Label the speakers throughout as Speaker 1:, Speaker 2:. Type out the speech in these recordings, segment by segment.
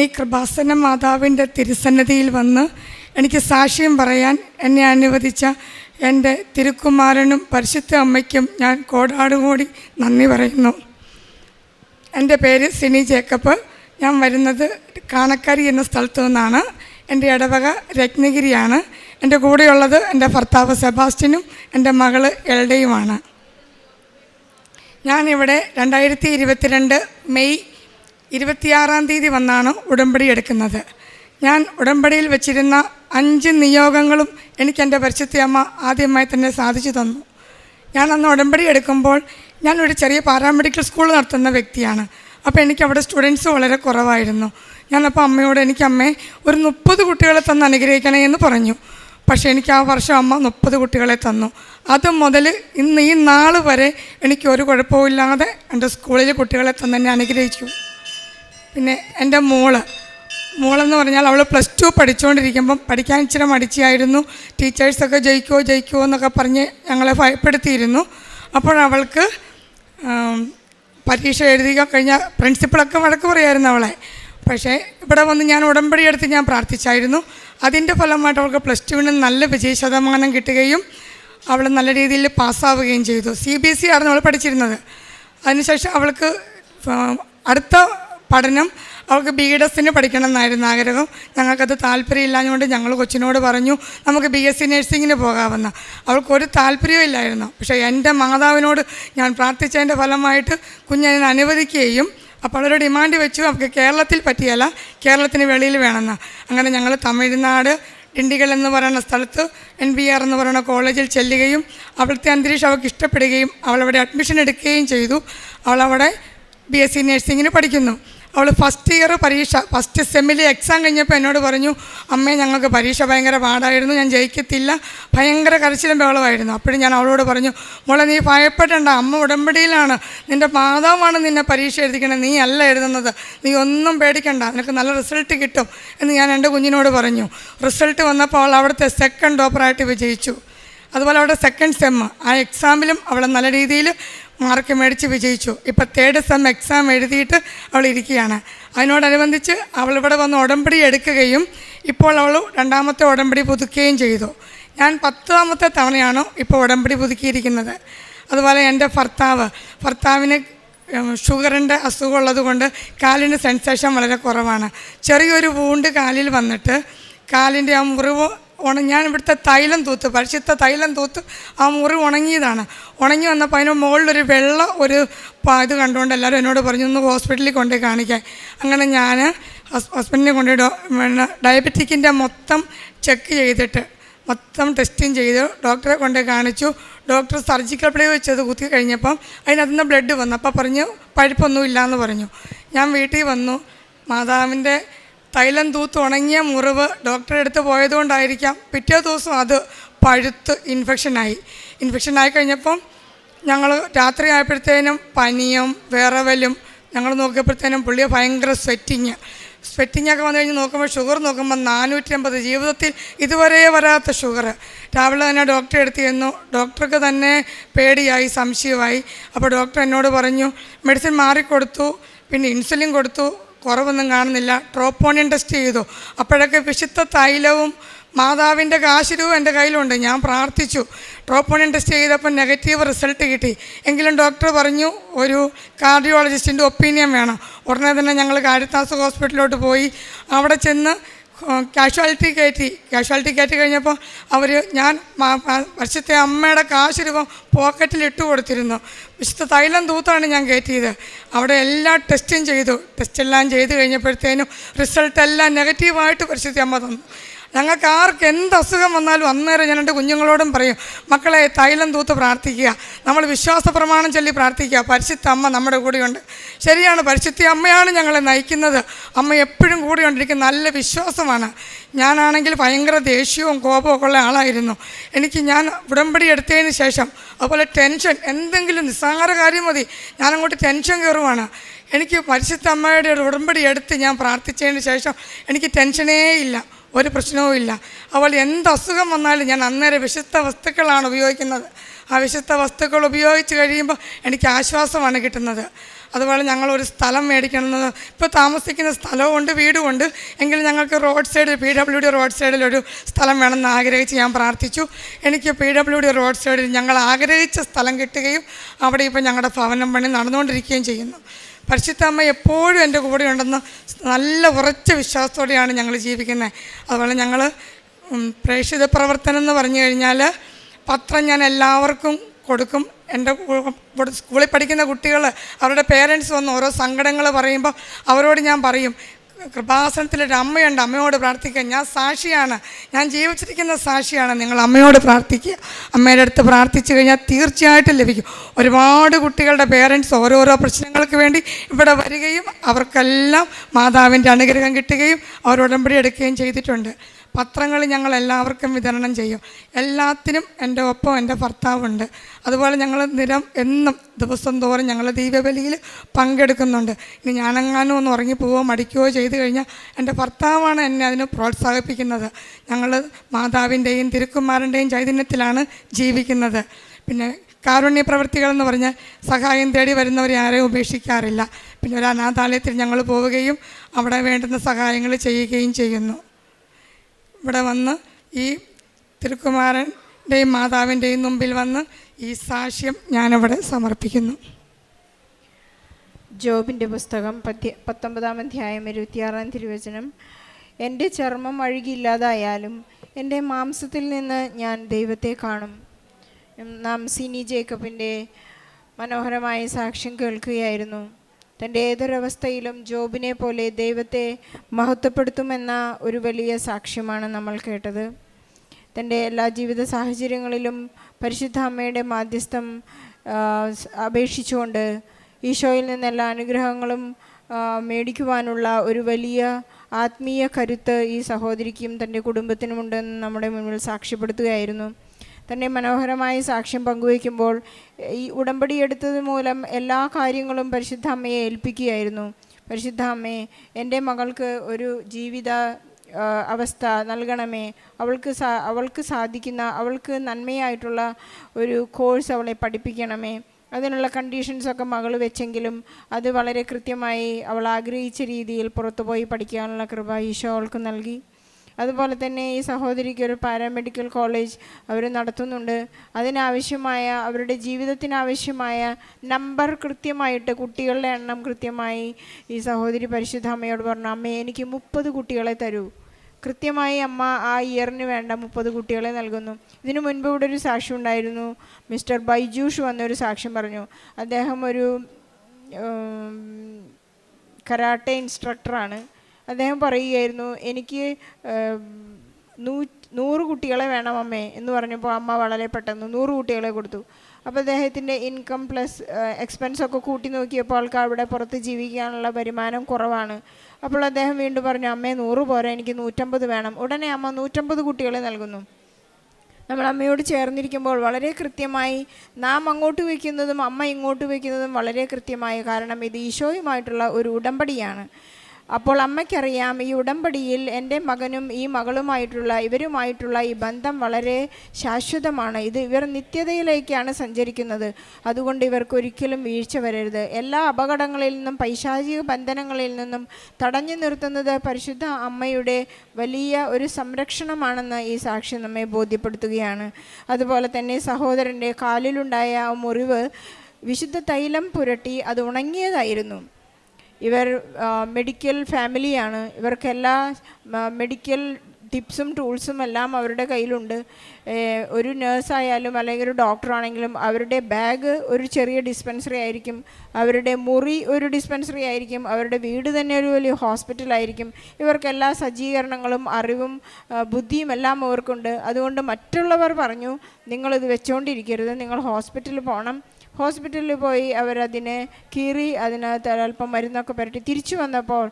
Speaker 1: ഈ കൃപാസന മാതാവിന്റെ തിരുസന്നിധിയിൽ വന്ന് എനിക്ക് സാക്ഷ്യം പറയാൻ എന്നെ അനുവദിച്ച എന്റെ തിരുക്കുമാരനും പരിശുദ്ധ അമ്മയ്ക്കും ഞാൻ കോടാടുകൂടി നന്ദി പറയുന്നു. എന്റെ പേര് സിനി ജേക്കബ്. ഞാൻ വരുന്നത് കാണക്കാരി എന്ന സ്ഥലത്തു നിന്നാണ്. എന്റെ ഇടവക രത്നഗിരിയാണ്. എന്റെ കൂടെയുള്ളത് എന്റെ ഭർത്താവ് സെബാസ്റ്റ്യനും എന്റെ മകൾ എൽഡയുമാണ്. ഞാനിവിടെ രണ്ടായിരത്തി ഇരുപത്തിരണ്ട് മെയ് ഇരുപത്തിയാറാം തീയതി വന്നാണ് ഉടമ്പടി എടുക്കുന്നത്. ഞാൻ ഉടമ്പടിയിൽ വെച്ചിരുന്ന അഞ്ച് നിയോഗങ്ങളും എനിക്ക് എന്റെ പരിശുദ്ധയമ്മ ആദ്യമായി തന്നെ സാധിച്ചു തന്നു. ഞാൻ അന്ന് ഉടമ്പടി എടുക്കുമ്പോൾ ഞാനൊരു ചെറിയ പാരാമെഡിക്കൽ സ്കൂൾ നടത്തുന്ന വ്യക്തിയാണ്. അപ്പോൾ എനിക്ക് അവിടെ സ്റ്റുഡൻസ് വളരെ കുറവായിരുന്നു. ഞാനപ്പോൾ അമ്മയോട് എനിക്ക് അമ്മയെ ഒരു മുപ്പത് കുട്ടികളെ തന്ന് അനുഗ്രഹിക്കണേ എന്ന് പറഞ്ഞു. പക്ഷേ എനിക്ക് ആ വർഷം അമ്മ മുപ്പത് കുട്ടികളെ തന്നു. അത് മുതൽ ഇന്ന് ഈ നാൾ വരെ എനിക്ക് ഒരു കുഴപ്പമില്ലാതെ എന്റെ സ്കൂളിലെ കുട്ടികളെ തന്നെ അനുഗ്രഹിച്ചു. പിന്നെ എന്റെ മോൾ. മോളെന്ന് പറഞ്ഞാൽ അവൾ പ്ലസ് ടു പഠിച്ചുകൊണ്ടിരിക്കുമ്പം പഠിക്കാൻ ഇച്ചിരി മടിച്ചായിരുന്നു. ടീച്ചേഴ്സൊക്കെ ജയിക്കുമോ ജയിക്കുമോ എന്നൊക്കെ പറഞ്ഞ് ഞങ്ങളെ ഭയപ്പെടുത്തിയിരുന്നു. അപ്പോൾ അവൾക്ക് പരീക്ഷ എഴുതി കഴിഞ്ഞാൽ പ്രിൻസിപ്പളൊക്കെ വഴക്ക് പറയായിരുന്നു അവളെ. പക്ഷേ ഇവിടെ വന്ന് ഞാൻ ഉടമ്പടി എടുത്ത് ഞാൻ പ്രാർത്ഥിച്ചായിരുന്നു. അതിന്റെ ഫലമായിട്ട് അവൾക്ക് പ്ലസ് ടുവിന് നല്ല വിജയ ശതമാനം കിട്ടുകയും അവൾ നല്ല രീതിയിൽ പാസ്സാവുകയും ചെയ്തു. സി ബി എസ് സി ആയിരുന്നു അവൾ പഠിച്ചിരുന്നത്. അതിനുശേഷം അവൾക്ക് അടുത്ത പഠനം. അവൾക്ക് ബി എഡസിന് പഠിക്കണം എന്നായിരുന്നു ആഗ്രഹം. ഞങ്ങൾക്കത് താല്പര്യമില്ലാഞ്ഞുകൊണ്ട് ഞങ്ങൾ കൊച്ചിനോട് പറഞ്ഞു നമുക്ക് ബി എസ് സി നഴ്സിങ്ങിന് പോകാമെന്ന്. അവൾക്കൊരു താല്പര്യവും ഇല്ലായിരുന്നു. പക്ഷേ എന്റെ മാതാവിനോട് ഞാൻ പ്രാർത്ഥിച്ചതിന്റെ ഫലമായിട്ട് കുഞ്ഞതിനെ അനുവദിക്കുകയും അപ്പോൾ അവളൊരു ഡിമാൻഡ് വെച്ചു അവൾക്ക് കേരളത്തിൽ പറ്റിയല്ല കേരളത്തിന് വെളിയിൽ വേണമെന്ന്. അങ്ങനെ ഞങ്ങൾ തമിഴ്നാട് ഡിണ്ടിഗൽ എന്ന് പറയുന്ന സ്ഥലത്ത് എൻ ബി ആർ എന്ന് പറയുന്ന കോളേജിൽ ചെല്ലുകയും അവിടുത്തെ അന്തരീക്ഷം അവൾക്ക് ഇഷ്ടപ്പെടുകയും അവളവിടെ അഡ്മിഷൻ എടുക്കുകയും ചെയ്തു. അവളവിടെ ബി എസ് സി നഴ്സിങ്ങിന് പഠിക്കുന്നു. അവൾ ഫസ്റ്റ് ഇയർ പരീക്ഷ ഫസ്റ്റ് സെമ്മിൽ എക്സാം കഴിഞ്ഞപ്പോൾ എന്നോട് പറഞ്ഞു അമ്മേ ഞങ്ങൾക്ക് പരീക്ഷ ഭയങ്കര പാടായിരുന്നു ഞാൻ ജയിക്കത്തില്ല ഭയങ്കര കരച്ചിലും ബഹളമായിരുന്നു അപ്പോഴും ഞാൻ അവളോട് പറഞ്ഞു മോളെ നീ ഭയപ്പെടേണ്ട അമ്മ ഉടമ്പടിയിലാണ് നിന്റെ മാതാവാണ് നിന്നെ പരീക്ഷ എഴുതിക്കണത് നീ അല്ല എഴുതുന്നത് നീ ഒന്നും പേടിക്കണ്ട നിനക്ക് നല്ല റിസൾട്ട് കിട്ടും എന്ന് ഞാൻ എന്റെ കുഞ്ഞിനോട് പറഞ്ഞു. റിസൾട്ട് വന്നപ്പോൾ അവൾ അവിടുത്തെ സെക്കൻഡ് ടോപ്പറായിട്ട് വിജയിച്ചു. അതുപോലെ അവിടെ സെക്കൻഡ് സെം ആ എക്സാമിലും അവൾ നല്ല രീതിയിൽ മാർക്ക് മേടിച്ച് വിജയിച്ചു. ഇപ്പം തേർഡ് സെം എക്സാം എഴുതിയിട്ട് അവൾ ഇരിക്കുകയാണ്. അതിനോടനുബന്ധിച്ച് അവൾ ഇവിടെ വന്ന് ഉടമ്പടി എടുക്കുകയും ഇപ്പോൾ അവൾ രണ്ടാമത്തെ ഉടമ്പടി പുതുക്കുകയും ചെയ്തു. ഞാൻ പത്താമത്തെ തവണയാണ് ഇപ്പോൾ ഉടമ്പടി പുതുക്കിയിരിക്കുന്നത്. അതുപോലെ എന്റെ ഭർത്താവ് ഭർത്താവിന് ഷുഗറിന്റെ അസുഖമുള്ളത് കൊണ്ട് കാലിന് സെൻസേഷൻ വളരെ കുറവാണ്. ചെറിയൊരു വൂണ്ട് കാലിൽ വന്നിട്ട് കാലിന്റെ ആ മുറിവ് ഉണ ഞാൻ ഇവിടുത്തെ തൈലം തൂത്ത് പരിശുദ്ധ തൈലം തൂത്ത് ആ മുറി ഉണങ്ങിയതാണ്. ഉണങ്ങി വന്നപ്പോൾ അതിന് മുകളിലൊരു വെള്ള ഒരു ഇത് കണ്ടുകൊണ്ട് എല്ലാവരും എന്നോട് പറഞ്ഞു ഒന്ന് ഹോസ്പിറ്റലിൽ കൊണ്ടുപോയി കാണിക്കാൻ. അങ്ങനെ ഞാൻ ഹസ്ബൻഡിനെ കൊണ്ടുപോയി ഡയബറ്റിക്കിന്റെ മൊത്തം ചെക്ക് ചെയ്തിട്ട് മൊത്തം ടെസ്റ്റിങ് ചെയ്ത് ഡോക്ടറെ കൊണ്ട് കാണിച്ചു. ഡോക്ടർ സർജിക്കൽ പ്ലേ വെച്ചത് കുത്തി കഴിഞ്ഞപ്പം അതിനകത്ത് നിന്ന് ബ്ലഡ് വന്നു. അപ്പോൾ പറഞ്ഞു പഴുപ്പൊന്നും ഇല്ലയെന്ന് പറഞ്ഞു. ഞാൻ വീട്ടിൽ വന്നു. മാതാവിന്റെ തൈലം തൂത്ത് ഉണങ്ങിയ മുറിവ് ഡോക്ടറെ അടുത്ത് പോയതുകൊണ്ടായിരിക്കാം പിറ്റേ ദിവസം അത് പഴുത്ത് ഇൻഫെക്ഷനായി ഇൻഫെക്ഷനായി കഴിഞ്ഞപ്പം ഞങ്ങൾ രാത്രി ആയപ്പോഴത്തേനും പനിയും വിറവലും ഞങ്ങൾ നോക്കിയപ്പോഴത്തേനും പുള്ളിയെ ഭയങ്കര സ്വെറ്റിങ് സ്വെറ്റിങ്ങൊക്കെ വന്നു കഴിഞ്ഞ് നോക്കുമ്പോൾ ഷുഗർ നോക്കുമ്പോൾ നാനൂറ്റി അമ്പത് ജീവിതത്തിൽ ഇതുവരെ വരാത്ത ഷുഗർ രാവിലെ തന്നെ ഡോക്ടറെ എടുത്തു ചെന്നു. ഡോക്ടർക്ക് തന്നെ പേടിയായി സംശയമായി. അപ്പോൾ ഡോക്ടർ എന്നോട് പറഞ്ഞു മെഡിസിൻ മാറിക്കൊടുത്തു പിന്നെ ഇൻസുലിൻ കൊടുത്തു കുറവൊന്നും കാണുന്നില്ല. ട്രോപ്പോണിയൻ ടെസ്റ്റ് ചെയ്തു. അപ്പോഴൊക്കെ വിശുദ്ധ തൈലവും മാതാവിന്റെ കാശിരവും എന്റെ കയ്യിലുണ്ട്. ഞാൻ പ്രാർത്ഥിച്ചു. ട്രോപ്പോണിയൻ ടെസ്റ്റ് ചെയ്തപ്പോൾ നെഗറ്റീവ് റിസൾട്ട് കിട്ടി. എങ്കിലും ഡോക്ടർ പറഞ്ഞു ഒരു കാർഡിയോളജിസ്റ്റിന്റെ ഒപ്പീനിയൻ വേണം. ഉടനെ തന്നെ ഞങ്ങൾ കാരിത്താസ് ഹോസ്പിറ്റലിലോട്ട് പോയി. അവിടെ ചെന്ന് കാഷ്വാലിറ്റി കയറ്റി. കാഷ്വാലിറ്റി കയറ്റി കഴിഞ്ഞപ്പോൾ അവർ ഞാൻ വർഷത്തെ അമ്മയുടെ കാശ് രൂപം പോക്കറ്റിൽ ഇട്ട് കൊടുത്തിരുന്നു. വിശുദ്ധ തൈലം തൂത്താണ് ഞാൻ കയറ്റിയത്. അവിടെ എല്ലാ ടെസ്റ്റും ചെയ്തു. ടെസ്റ്റെല്ലാം ചെയ്ത് കഴിഞ്ഞപ്പോഴത്തേനും റിസൾട്ട് എല്ലാം നെഗറ്റീവായിട്ട് പരിശുദ്ധ അമ്മ തന്നു. ഞങ്ങൾക്ക് ആർക്ക് എന്ത് അസുഖം വന്നാലും അന്നേരം ഞാൻ എന്റെ കുഞ്ഞുങ്ങളോടും പറയും മക്കളെ തൈലം തൂത്ത് പ്രാർത്ഥിക്കുക. നമ്മൾ വിശ്വാസ പ്രമാണം ചൊല്ലി പ്രാർത്ഥിക്കുക. പരിശുദ്ധ അമ്മ നമ്മുടെ കൂടെയുണ്ട്. ശരിയാണ് പരിശുദ്ധ അമ്മയാണ് ഞങ്ങളെ നയിക്കുന്നത്. അമ്മ എപ്പോഴും കൂടെയുണ്ടിരിക്കുന്ന നല്ല വിശ്വാസമാണ്. ഞാനാണെങ്കിൽ ഭയങ്കര ദേഷ്യവും കോപവും ഒക്കെ ഉള്ള ആളായിരുന്നു. എനിക്ക് ഞാൻ ഉടമ്പടി എടുത്തതിന് ശേഷം അതുപോലെ ടെൻഷൻ എന്തെങ്കിലും നിസ്സാര കാര്യം മതി. ഞാനങ്ങോട്ട് ടെൻഷൻ കയറുവാണ്. എനിക്ക് പരിശുദ്ധ അമ്മയുടെ ഒരു ഉടമ്പടി എടുത്ത് ഞാൻ പ്രാർത്ഥിച്ചതിന് ശേഷം എനിക്ക് ടെൻഷനേ ഇല്ല ഒരു പ്രശ്നവും ഇല്ല. അവൾ എന്ത് അസുഖം വന്നാലും ഞാൻ അന്നേരം വിശുദ്ധ വസ്തുക്കളാണ് ഉപയോഗിക്കുന്നത്. ആ വിശുദ്ധ വസ്തുക്കൾ ഉപയോഗിച്ച് കഴിയുമ്പോൾ എനിക്ക് ആശ്വാസമാണ് കിട്ടുന്നത്. അതുപോലെ ഞങ്ങൾ ഒരു സ്ഥലം മേടിക്കണമെന്ന് ഇപ്പോൾ താമസിക്കുന്ന സ്ഥലവും ഉണ്ട് വീടും ഉണ്ട്. എങ്കിലും ഞങ്ങൾക്ക് റോഡ് സൈഡിൽ പി ഡബ്ല്യു ഡി റോഡ് സൈഡിൽ ഒരു സ്ഥലം വേണമെന്ന് ആഗ്രഹിച്ച് ഞാൻ പ്രാർത്ഥിച്ചു. എനിക്ക് പി ഡബ്ല്യു ഡി റോഡ് സൈഡിൽ ഞങ്ങൾ ആഗ്രഹിച്ച സ്ഥലം കിട്ടുകയും അവിടെ ഇപ്പോൾ ഞങ്ങളുടെ ഭവനം പണി നടന്നുകൊണ്ടിരിക്കുകയും ചെയ്യുന്നു. പരിശുദ്ധ അമ്മ എപ്പോഴും എന്റെ കൂടെ ഉണ്ടെന്ന് നല്ല ഉറച്ച വിശ്വാസത്തോടെയാണ് ഞങ്ങൾ ജീവിക്കുന്നത്. അതുപോലെ ഞങ്ങൾ പ്രേക്ഷിത പ്രവർത്തനം എന്ന് പറഞ്ഞു കഴിഞ്ഞാൽ പത്രം ഞാൻ എല്ലാവർക്കും കൊടുക്കും. എന്റെ സ്കൂളിൽ പഠിക്കുന്ന കുട്ടികൾ അവരുടെ പേരൻസ് വന്ന് ഓരോ സങ്കടങ്ങൾ പറയുമ്പോൾ അവരോട് ഞാൻ പറയും കൃപാസനത്തിലൊരു അമ്മയുണ്ട്. അമ്മയോട് പ്രാർത്ഥിക്കുക. ഞാൻ സാക്ഷിയാണ്. ഞാൻ ജീവിച്ചിരിക്കുന്ന സാക്ഷിയാണ്. നിങ്ങൾ അമ്മയോട് പ്രാർത്ഥിക്കുക. അമ്മയുടെ അടുത്ത് പ്രാർത്ഥിച്ചു കഴിഞ്ഞാൽ തീർച്ചയായിട്ടും ലഭിക്കും. ഒരുപാട് കുട്ടികളുടെ പേരൻസ് ഓരോരോ പ്രശ്നങ്ങൾക്ക് വേണ്ടി ഇവിടെ വരികയും അവർക്കെല്ലാം മാതാവിന്റെ അനുഗ്രഹം കിട്ടുകയും അവർ ഉടമ്പടി എടുക്കുകയും ചെയ്തിട്ടുണ്ട്. പത്രങ്ങൾ ഞങ്ങൾ എല്ലാവർക്കും വിതരണം ചെയ്യും. എല്ലാത്തിനും എന്റെ ഒപ്പം എന്റെ ഭർത്താവുണ്ട്. അതുപോലെ ഞങ്ങൾ നിരം എന്നും ദിവസം തോറും ഞങ്ങൾ ദീപബലിയിൽ പങ്കെടുക്കുന്നുണ്ട്. ഇനി ഞാനെങ്ങാനും ഒന്ന് ഉറങ്ങിപ്പോവോ മടിക്കുകയോ ചെയ്തു കഴിഞ്ഞാൽ എന്റെ ഭർത്താവാണ് എന്നെ അതിന് പ്രോത്സാഹിപ്പിക്കുന്നത്. ഞങ്ങൾ മാതാവിന്റെയും തിരുക്കുമാരന്റെയും ചൈതന്യത്തിലാണ് ജീവിക്കുന്നത്. പിന്നെ കാരുണ്യ പ്രവൃത്തികൾ എന്ന് പറഞ്ഞാൽ സഹായം തേടി വരുന്നവരെ ആരെയും ഉപേക്ഷിക്കാറില്ല. പിന്നെ ഒരു അനാഥാലയത്തിൽ ഞങ്ങൾ പോവുകയും അവിടെ വേണ്ടുന്ന സഹായങ്ങൾ ചെയ്യുകയും ചെയ്യുന്നു. ഇവിടെ വന്ന് ഈ തിരുക്കുമാരന്റെയും മാതാവിന്റെയും മുമ്പിൽ വന്ന് ഈ സാക്ഷ്യം ഞാനിവിടെ സമർപ്പിക്കുന്നു.
Speaker 2: ജോബിന്റെ പുസ്തകം പത്തി പത്തൊമ്പതാം അധ്യായം ഇരുപത്തിയാറാം തിരുവചനം. എന്റെ ചർമ്മം അഴുകിയില്ലാതായാലും എന്റെ മാംസത്തിൽ നിന്ന് ഞാൻ ദൈവത്തെ കാണും. നാം സിനി ജേക്കബിന്റെ മനോഹരമായ സാക്ഷ്യം കേൾക്കുകയായിരുന്നു. തന്റെ ഏതൊരവസ്ഥയിലും ജോബിനെ പോലെ ദൈവത്തെ മഹത്വപ്പെടുത്തുമെന്ന ഒരു വലിയ സാക്ഷ്യമാണ് നമ്മൾ കേട്ടത്. തന്റെ എല്ലാ ജീവിത സാഹചര്യങ്ങളിലും പരിശുദ്ധ അമ്മയുടെ മാധ്യസ്ഥം അപേക്ഷിച്ചുകൊണ്ട് ഈശോയിൽ നിന്ന് എല്ലാ അനുഗ്രഹങ്ങളും മേടിക്കുവാനുള്ള ഒരു വലിയ ആത്മീയ കരുത്ത് ഈ സഹോദരിക്കും തന്റെ കുടുംബത്തിനുമുണ്ടെന്ന് നമ്മുടെ മുന്നിൽ സാക്ഷ്യപ്പെടുത്തുകയായിരുന്നു. തന്റെ മനോഹരമായ സാക്ഷ്യം പങ്കുവയ്ക്കുമ്പോൾ ഈ ഉടമ്പടി എടുത്തത് മൂലം എല്ലാ കാര്യങ്ങളും പരിശുദ്ധ അമ്മയെ ഏൽപ്പിക്കുകയായിരുന്നു. പരിശുദ്ധ അമ്മേ എന്റെ മകൾക്ക് ഒരു ജീവിത അവസ്ഥ നൽകണമേ. അവൾക്ക് സാ അവൾക്ക് സാധിക്കുന്ന അവൾക്ക് നന്മയായിട്ടുള്ള ഒരു കോഴ്സ് അവളെ പഠിപ്പിക്കണമേ. അതിനുള്ള കണ്ടീഷൻസൊക്കെ മകൾ വെച്ചെങ്കിലും അത് വളരെ കൃത്യമായി അവൾ ആഗ്രഹിച്ച രീതിയിൽ പുറത്തുപോയി പഠിക്കാനുള്ള കൃപ ഈശോ അവൾക്ക് നൽകി. അതുപോലെ തന്നെ ഈ സഹോദരിക്ക് ഒരു പാരാമെഡിക്കൽ കോളേജ് അവർ നടത്തുന്നുണ്ട്. അതിനാവശ്യമായ അവരുടെ ജീവിതത്തിനാവശ്യമായ നമ്പർ കൃത്യമായിട്ട് കുട്ടികളുടെ എണ്ണം കൃത്യമായി ഈ സഹോദരി പരിശുദ്ധ അമ്മയോട് പറഞ്ഞു അമ്മേ എനിക്ക് മുപ്പത് കുട്ടികളെ തരൂ. കൃത്യമായി അമ്മ ആ ഇയറിന് വേണ്ട മുപ്പത് കുട്ടികളെ നൽകുന്നു. ഇതിനു മുൻപ് ഇവിടെ ഒരു സാക്ഷി ഉണ്ടായിരുന്നു. മിസ്റ്റർ ബൈജൂഷ് വന്നൊരു സാക്ഷ്യം പറഞ്ഞു. അദ്ദേഹം ഒരു കരാട്ടെ ഇൻസ്ട്രക്ടറാണ്. അദ്ദേഹം പറയുകയായിരുന്നു എനിക്ക് നൂ നൂറ് കുട്ടികളെ വേണം അമ്മേ എന്ന് പറഞ്ഞപ്പോൾ അമ്മ വളരെ പെട്ടെന്ന് നൂറ് കുട്ടികളെ കൊടുത്തു. അപ്പോൾ അദ്ദേഹത്തിന്റെ ഇൻകം പ്ലസ് എക്സ്പെൻസ് ഒക്കെ കൂട്ടി നോക്കിയപ്പോൾ ആൾക്ക് അവിടെ പുറത്ത് ജീവിക്കാനുള്ള വരുമാനം കുറവാണ്. അപ്പോൾ അദ്ദേഹം വീണ്ടും പറഞ്ഞു അമ്മേ നൂറ് പോരെ എനിക്ക് നൂറ്റമ്പത് വേണം. ഉടനെ അമ്മ നൂറ്റമ്പത് കുട്ടികളെ നൽകുന്നു. നമ്മൾ അമ്മയോട് ചേർന്നിരിക്കുമ്പോൾ വളരെ കൃത്യമായി നാം അങ്ങോട്ട് വയ്ക്കുന്നതും അമ്മ ഇങ്ങോട്ട് വയ്ക്കുന്നതും വളരെ കൃത്യമായി കാരണം ഇത് ഈശോയുമായിട്ടുള്ള ഒരു ഉടമ്പടിയാണ്. അപ്പോൾ അമ്മയ്ക്കറിയാം ഈ ഉടമ്പടിയിൽ എന്റെ മകനും ഈ മകളുമായിട്ടുള്ള ഇവരുമായിട്ടുള്ള ഈ ബന്ധം വളരെ ശാശ്വതമാണ്. ഇത് ഇവർ നിത്യതയിലേക്കാണ് സഞ്ചരിക്കുന്നത്. അതുകൊണ്ട് ഇവർക്ക് ഒരിക്കലും വീഴ്ച വരരുത്. എല്ലാ അപകടങ്ങളിൽ നിന്നും പൈശാചിക ബന്ധനങ്ങളിൽ നിന്നും തടഞ്ഞു നിർത്തുന്നത് പരിശുദ്ധ അമ്മയുടെ വലിയ ഒരു സംരക്ഷണമാണെന്ന് ഈ സാക്ഷി നമ്മെ ബോധ്യപ്പെടുത്തുകയാണ്. അതുപോലെ തന്നെ സഹോദരന്റെ കാലിലുണ്ടായ മുറിവ് വിശുദ്ധ തൈലം പുരട്ടി അത് ഉണങ്ങിയതായിരുന്നു. ഇവർ മെഡിക്കൽ ഫാമിലിയാണ് ഇവർക്കെല്ലാ മെഡിക്കൽ ടിപ്സും ടൂൾസും എല്ലാം അവരുടെ കയ്യിലുണ്ട്. ഒരു നേഴ്സായാലും അല്ലെങ്കിൽ ഒരു ഡോക്ടറാണെങ്കിലും അവരുടെ ബാഗ് ഒരു ചെറിയ ഡിസ്പെൻസറി ആയിരിക്കും. അവരുടെ മുറി ഒരു ഡിസ്പെൻസറി ആയിരിക്കും. അവരുടെ വീട് തന്നെ ഒരു വലിയ ഹോസ്പിറ്റലായിരിക്കും ഇവർക്ക് എല്ലാ സജ്ജീകരണങ്ങളും അറിവും ബുദ്ധിയും എല്ലാം അവർക്കുണ്ട്. അതുകൊണ്ട് മറ്റുള്ളവർ പറഞ്ഞു നിങ്ങളിത് വെച്ചുകൊണ്ടിരിക്കരുത് നിങ്ങൾ ഹോസ്പിറ്റലിൽ പോകണം ഹോസ്പിറ്റലിൽ പോയി അവരതിനെ കീറി അതിനകത്ത് അല്പം മരുന്നൊക്കെ പുരട്ടി തിരിച്ചു വന്നപ്പോൾ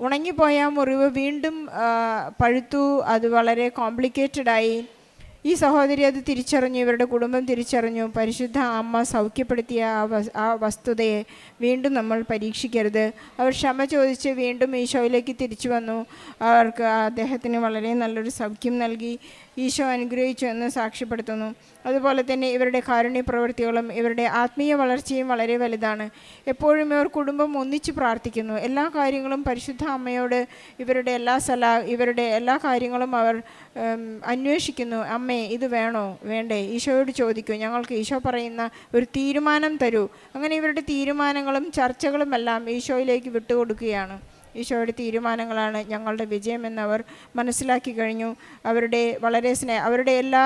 Speaker 2: ഉണങ്ങിപ്പോയ മുറിവ് വീണ്ടും പഴുത്തു അത് വളരെ കോംപ്ലിക്കേറ്റഡായി ഈ സഹോദരി അത് തിരിച്ചറിഞ്ഞു ഇവരുടെ കുടുംബം തിരിച്ചറിഞ്ഞു. പരിശുദ്ധ അമ്മ സൗഖ്യപ്പെടുത്തിയ ആ ആ വസ്തുതയെ വീണ്ടും നമ്മൾ പരീക്ഷിക്കരുത്. അവർ ക്ഷമ ചോദിച്ച് വീണ്ടും ഈശോയിലേക്ക് തിരിച്ചു വന്നു. അവർക്ക് അദ്ദേഹത്തിന് വളരെ നല്ലൊരു സൗഖ്യം നൽകി. ഈശോ അനുഗ്രഹിച്ചു എന്ന് സാക്ഷ്യപ്പെടുത്തുന്നു. അതുപോലെ തന്നെ ഇവരുടെ കാരുണ്യ പ്രവൃത്തികളും ഇവരുടെ ആത്മീയ വളർച്ചയും വളരെ വലുതാണ്. എപ്പോഴും ഇവർ കുടുംബം ഒന്നിച്ച് പ്രാർത്ഥിക്കുന്നു. എല്ലാ കാര്യങ്ങളും പരിശുദ്ധ അമ്മയോട് ഇവരുടെ എല്ലാ സലാ ഇവരുടെ എല്ലാ കാര്യങ്ങളും അവർ അന്വേഷിക്കുന്നു. അമ്മേ ഇത് വേണോ? വേണ്ടേ? ഈശോയോട് ചോദിക്കൂ. ഞങ്ങൾക്ക് ഈശോ പറയുന്ന ഒരു തീരുമാനം തരൂ. അങ്ങനെ ഇവരുടെ തീരുമാനങ്ങളും ചർച്ചകളും എല്ലാം ഈശോയിലേക്ക് വിട്ടുകൊടുക്കുകയാണ്. ഈശോയുടെ തീരുമാനങ്ങളാണ് ഞങ്ങളുടെ വിജയമെന്നവർ മനസ്സിലാക്കി കഴിഞ്ഞു. അവരുടെ വളരെ സ്നേഹ അവരുടെ എല്ലാ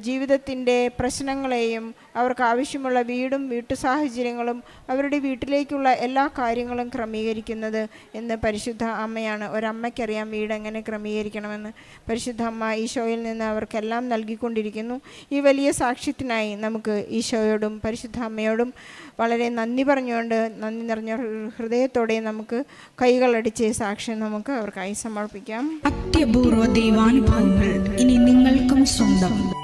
Speaker 2: ജീവിതത്തിന്റെ പ്രശ്നങ്ങളെയും അവർക്ക് ആവശ്യമുള്ള വീടും വീട്ടു സാഹചര്യങ്ങളും അവരുടെ വീട്ടിലേക്കുള്ള എല്ലാ കാര്യങ്ങളും ക്രമീകരിക്കുന്നത് എന്ന് പരിശുദ്ധ അമ്മയാണ്. ഒരമ്മയ്ക്കറിയാം വീട് എങ്ങനെ ക്രമീകരിക്കണമെന്ന്. പരിശുദ്ധ അമ്മ ഈശോയിൽ നിന്ന് അവർക്കെല്ലാം നൽകിക്കൊണ്ടിരിക്കുന്നു. ഈ വലിയ സാക്ഷ്യത്തിനായി നമുക്ക് ഈശോയോടും പരിശുദ്ധ അമ്മയോടും വളരെ നന്ദി പറഞ്ഞുകൊണ്ട് നന്ദി നിറഞ്ഞ ഹൃദയത്തോടെ നമുക്ക് കൈകളടിച്ച് സാക്ഷ്യം നമുക്ക് അവർക്കായി സമർപ്പിക്കാം.
Speaker 3: അത്യപൂർവ ദൈവാനുഭവങ്ങൾ ഇനി നിങ്ങൾക്കും സ്വന്തം.